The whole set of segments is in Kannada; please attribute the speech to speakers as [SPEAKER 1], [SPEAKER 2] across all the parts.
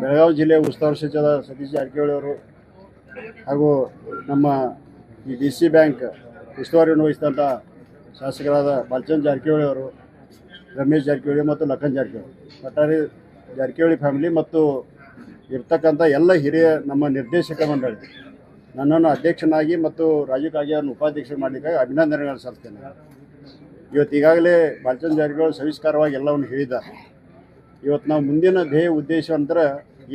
[SPEAKER 1] ಬೆಳಗಾವಿ ಜಿಲ್ಲೆ ಉಸ್ತುವಾರಿ ಸಚಿವ ಸತೀಶ್ ಜಾರಕಿಹೊಳಿ ಅವರು ಹಾಗೂ ನಮ್ಮ ಈ ಡಿ ಸಿ ಬ್ಯಾಂಕ್ ಉಸ್ತುವಾರಿಯನ್ನು ವಹಿಸಿದಂಥ ಶಾಸಕರಾದ ಬಾಲಚಂದ್ರ ಜಾರಕಿಹೊಳಿ ಅವರು, ರಮೇಶ್ ಜಾರಕಿಹೊಳಿ ಮತ್ತು ಲಖನ್ ಜಾರಕಿಹೊಳಿ. ಒಟ್ಟಾರೆ ಜಾರಕಿಹೊಳಿ ಫ್ಯಾಮಿಲಿ ಮತ್ತು ಇರ್ತಕ್ಕಂಥ ಎಲ್ಲ ಹಿರಿಯ ನಮ್ಮ ನಿರ್ದೇಶಕ ಮಂಡಳಿ, ನನ್ನನ್ನು ಅಧ್ಯಕ್ಷನಾಗಿ ಮತ್ತು ರಾಜೀವ್ ಕಾಗೆ ಅವರನ್ನು ಉಪಾಧ್ಯಕ್ಷ ಮಾಡಲಿಕ್ಕಾಗಿ ಅಭಿನಂದನೆಗಳನ್ನು ಸಲ್ಲಿಸ್ತೇನೆ. ಇವತ್ತು ಈಗಾಗಲೇ ಬಾಲಚಂದ್ರ ಜಾರಕಿಹೊಳಿ ಸವಿಸ್ಕಾರವಾಗಿ ಎಲ್ಲವನ್ನು ಹೇಳಿದ್ದಾರೆ. ಇವತ್ತು ನಾವು ಮುಂದಿನ ಧ್ಯೇಯ ಉದ್ದೇಶ ಅಂದ್ರೆ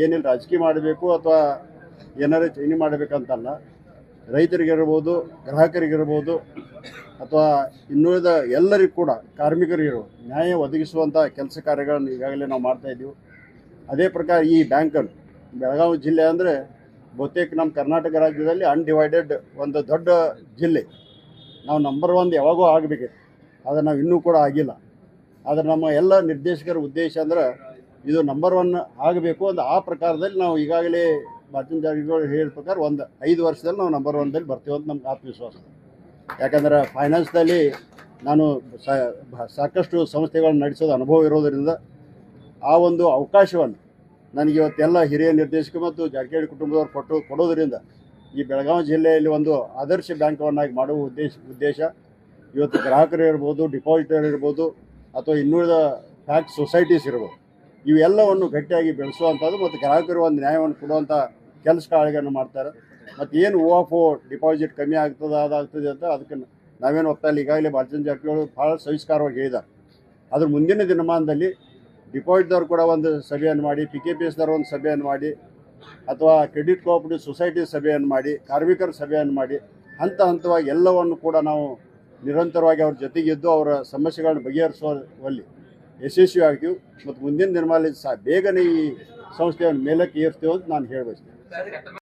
[SPEAKER 1] ಏನಿಲ್ಲ, ರಾಜಕೀಯ ಮಾಡಬೇಕು ಅಥವಾ ಏನಾರು ಚೈನಿ ಮಾಡಬೇಕಂತಲ್ಲ. ರೈತರಿಗಿರ್ಬೋದು, ಗ್ರಾಹಕರಿಗಿರ್ಬೋದು, ಅಥವಾ ಇನ್ನುಳಿದ ಎಲ್ಲರಿಗೂ ಕೂಡ ಕಾರ್ಮಿಕರಿಗಿರ್ಬೋದು, ನ್ಯಾಯ ಒದಗಿಸುವಂಥ ಕೆಲಸ ಕಾರ್ಯಗಳನ್ನು ಈಗಾಗಲೇ ನಾವು ಮಾಡ್ತಾ ಇದ್ದೀವಿ. ಅದೇ ಪ್ರಕಾರ ಈ ಬ್ಯಾಂಕನ್ನು ಬೆಳಗಾವಿ ಜಿಲ್ಲೆ ಅಂದರೆ ಬಹುತೇಕ ನಮ್ಮ ಕರ್ನಾಟಕ ರಾಜ್ಯದಲ್ಲಿ ಅನ್ಡಿವೈಡೆಡ್ ಒಂದು ದೊಡ್ಡ ಜಿಲ್ಲೆ. ನಾವು ನಂಬರ್ ಒನ್ ಯಾವಾಗೂ ಆಗಬೇಕಿತ್ತು ಆದರೆ ನಾವು ಇನ್ನೂ ಕೂಡ ಆಗಿಲ್ಲ. ಆದರೆ ನಮ್ಮ ಎಲ್ಲ ನಿರ್ದೇಶಕರ ಉದ್ದೇಶ ಅಂದ್ರೆ ಇದು ನಂಬರ್ ಒನ್ ಆಗಬೇಕು ಅಂತ ಆ ಪ್ರಕಾರದಲ್ಲಿ ನಾವು ಈಗಾಗಲೇ ಮಾಧ್ಯಮ ಜಾರಕಿಹೊಳಿ ಹೇಳಿದ ಪ್ರಕಾರ ಒಂದು ಐದು ವರ್ಷದಲ್ಲಿ ನಾವು ನಂಬರ್ ಒನ್ದಲ್ಲಿ ಬರ್ತೀವಿ ಅಂತ ನಮ್ಗೆ ಆತ್ಮವಿಶ್ವಾಸ. ಯಾಕಂದ್ರೆ ಫೈನಾನ್ಸ್ದಲ್ಲಿ ನಾನು ಸಾಕಷ್ಟು ಸಂಸ್ಥೆಗಳನ್ನು ನಡೆಸೋದು ಅನುಭವ ಇರೋದರಿಂದ ಆ ಒಂದು ಅವಕಾಶವನ್ನು ನನಗೆ ಇವತ್ತೆಲ್ಲ ಹಿರಿಯ ನಿರ್ದೇಶಕ ಮತ್ತು ಜಾರಕಿಹೊಳಿ ಕುಟುಂಬದವರು ಕೊಟ್ಟು ಕೊಡೋದರಿಂದ ಈ ಬೆಳಗಾವಿ ಜಿಲ್ಲೆಯಲ್ಲಿ ಒಂದು ಆದರ್ಶ ಬ್ಯಾಂಕವನ್ನಾಗಿ ಮಾಡುವ ಉದ್ದೇಶ ಉದ್ದೇಶ ಇವತ್ತು ಗ್ರಾಹಕರು ಇರ್ಬೋದು ಡಿಪಾಸಿಟರ್ ಇರ್ಬೋದು ಅಥವಾ ಇನ್ನುಳಿದ ಫ್ಯಾಕ್ಟ್ ಸೊಸೈಟೀಸ್ ಇರ್ಬೋದು. ಇವೆಲ್ಲವನ್ನು ಗಟ್ಟಿಯಾಗಿ ಬೆಳೆಸುವಂಥದ್ದು ಮತ್ತು ಗ್ರಾಹಕರು ಒಂದು ನ್ಯಾಯವನ್ನು ಕೊಡುವಂಥ ಕೆಲಸ ಕಾರ್ಯಗಳನ್ನು ಮಾಡ್ತಾರೆ. ಮತ್ತು ಏನು ಓ ಆಫ್ ಡಿಪಾಸಿಟ್ ಕಮ್ಮಿ ಆಗ್ತದೆ, ಅದಾಗ್ತದೆ ಅಂತ ಅದಕ್ಕೆ ನಾವೇನು ಒತ್ತಲ್ಲಿ ಈಗಾಗಲೇ ಬಾಲಚಂದ್ರ ಜಾರಕಿಹೊಳಿ ಭಾಳ ಸವಿಸ್ಕಾರವಾಗಿ ಹೇಳಿದ್ದಾರೆ. ಅದ್ರ ಮುಂದಿನ ದಿನಮಾನದಲ್ಲಿ ಡಿಪಾಸಿಟ್ದವ್ರು ಕೂಡ ಒಂದು ಸಭೆಯನ್ನು ಮಾಡಿ ಪಿ ಕೆ ಪಿ ಎಸ್ದವ್ರು ಒಂದು ಸಭೆಯನ್ನು ಮಾಡಿ, ಅಥವಾ ಕ್ರೆಡಿಟ್ ಕೋಆಪರೇಟಿವ್ ಸೊಸೈಟಿ ಸಭೆಯನ್ನು ಮಾಡಿ, ಕಾರ್ಮಿಕರ ಸಭೆಯನ್ನು ಮಾಡಿ, ಹಂತ ಹಂತವಾಗಿ ಎಲ್ಲವನ್ನು ಕೂಡ ನಾವು ನಿರಂತರವಾಗಿ ಅವ್ರ ಜೊತೆಗಿದ್ದು ಅವರ ಸಮಸ್ಯೆಗಳನ್ನು ಬಗೆಹರಿಸುವಲ್ಲಿ ಯಶಸ್ವಿ ಆಗ್ತೀವಿ ಮತ್ತು ಮುಂದಿನ ದಿನಮಾನದಲ್ಲಿ ಸಹ ಬೇಗನೆ ಈ ಸಂಸ್ಥೆಯನ್ನು ಮೇಲಕ್ಕೆ ಏರ್ತೀವಿ ಅಂತ ನಾನು ಹೇಳಬಯಸ್ತೇನೆ.